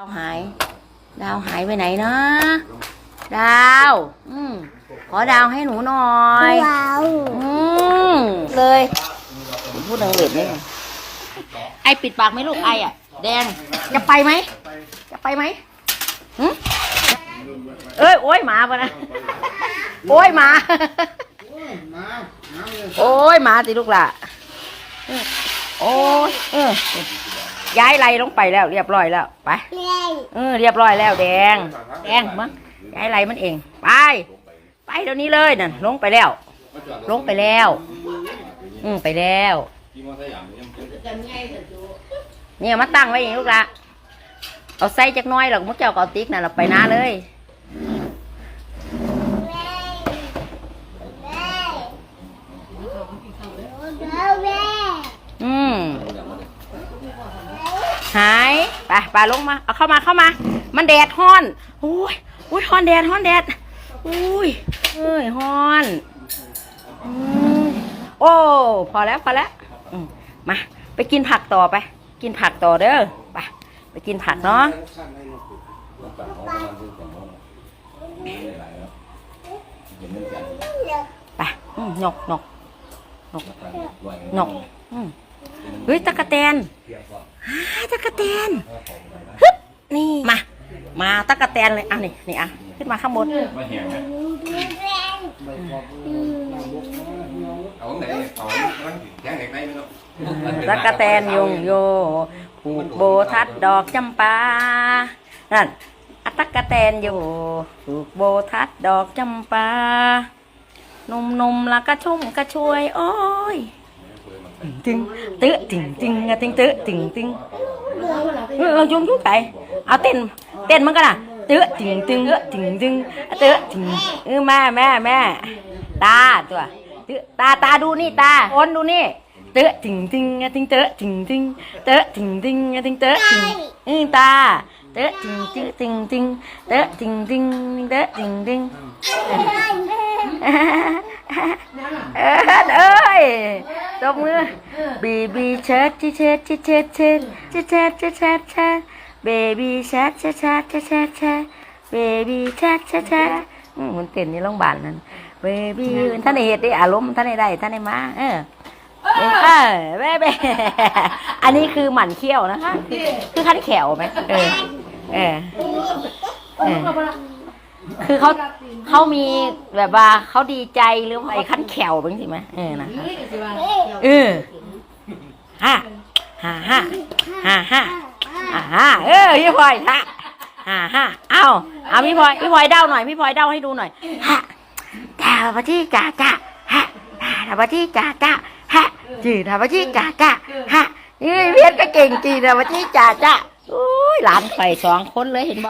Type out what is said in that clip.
ดาวหาย ดาวหายไปไหนนะดาว อืมขอดาวให้หนูหน่อยว้าวอืมเลยพูดดังเวทนี่ไอปิดปากไหมลูกไออะ แดงจะไปไหมจะไปไหมหึเอ้ยโอ้ยหมาปะนะโอ้ยหมาโอ้ยหมาสิลูกล่ะโอ้ยเออ ย้ายไรลงไปแล้ว เรียบร้อยแล้วไปเล่นเออเรียบร้อยแล้วแดง แดงมั้งย้ายไรมันเอง ไป ไปเดี๋ยวนี้เลยนั่นลงไปแล้ว ลงไปแล้ว อืมไปแล้วเนี่ยมาตั้งไว้อย่างนี้ลูกละเอาใส่จักหน้อยหรอกมุกเจ้าก็เอาติ๊กน่ะเราไปน้าเลย อืม หายไปไปลงมาเอาเข้ามาเข้ามา มันแดดฮ้อนอุ้ยอุ้ยฮ้อนแดดฮ้อนแดดอุ้ยเอ้ยฮ้อนโอ้พอแล้วพอแล้วมาไปกินผักต่อไป กินผักต่อเด้อไปไปกินผักเนาะไปนกนกนกนกอืม เฮ้ยตะกะแตนฮ่าตะกะแตนฮึบนี่มา มาตะกะแตนเลยอะนี่นี่อะขึ้นมาข้างบนมาแหงไหมเอาไหนเอามันแข็งไหนไหนไม่รู้ตะกะแตนยงโยผูกโบทัดดอกจำปานั่นอะตะกะแตนอยู่ผูกโบทัดดอกจำปานมนมๆละกระชุ่มกระชวย โอ้ย ติงติงตื้อติงติงอะติงตื้งติงเราจุ่มจุ่ไปเอาเต้นเต้นมันก็น่ะตื้อติงติงเออติงติงตื้อติงเออแม่แม่แม่ตาตัวตาตาดูนี่ตาคนดูนี่เตะติงติงอะติงเตะติงติงเตะติงติงอะติงเตะติงเอือตาเตะติงติงติงติงเตะติงติงเตะติงติงเอ้ย ตบมือบีบีเชิดชิเชิดชิเชิดเชิดชิเชิดชิเชิดเชิดเบบี้ชัดชัดชัดชัดชัดชัดเบบี้ชัดชัดชัดอืมมันเต้นในโรงพยาบาลนั่นเบบีท่านได้เหตุได้อารมณ์ท่านได้ได้ท่านได้มาเออเออเบ้เบ้อันนี้คือหมั่นเขี้ยวนะคะ คือขั้นแขวไหมเออเออ คือเขาเขามีแบบว่าเขาดีใจหรือว่าไอ้ขั้นแขวเป็นสิไหมเออนะคะเออฮ่าฮ่าฮ่าฮ่าฮ่าฮ่าฮ่าเออพี่พลอยท่าฮ่าฮ่าเอาเอาพี่พลอยพี่พลอยเด้าหน่อยพี่พลอยเด้าให้ดูหน่อยฮ่าดาวปะที่จ่าจ่าฮ่าดาวปะที่จ่าจ่าฮ่าจีดาวปะที่จ่าจ่าฮ่านี่เพียนก็เก่งจีดาวปะที่จ่าจ่าอุ้ยหลานไข่สองคนเลยเห็นบ่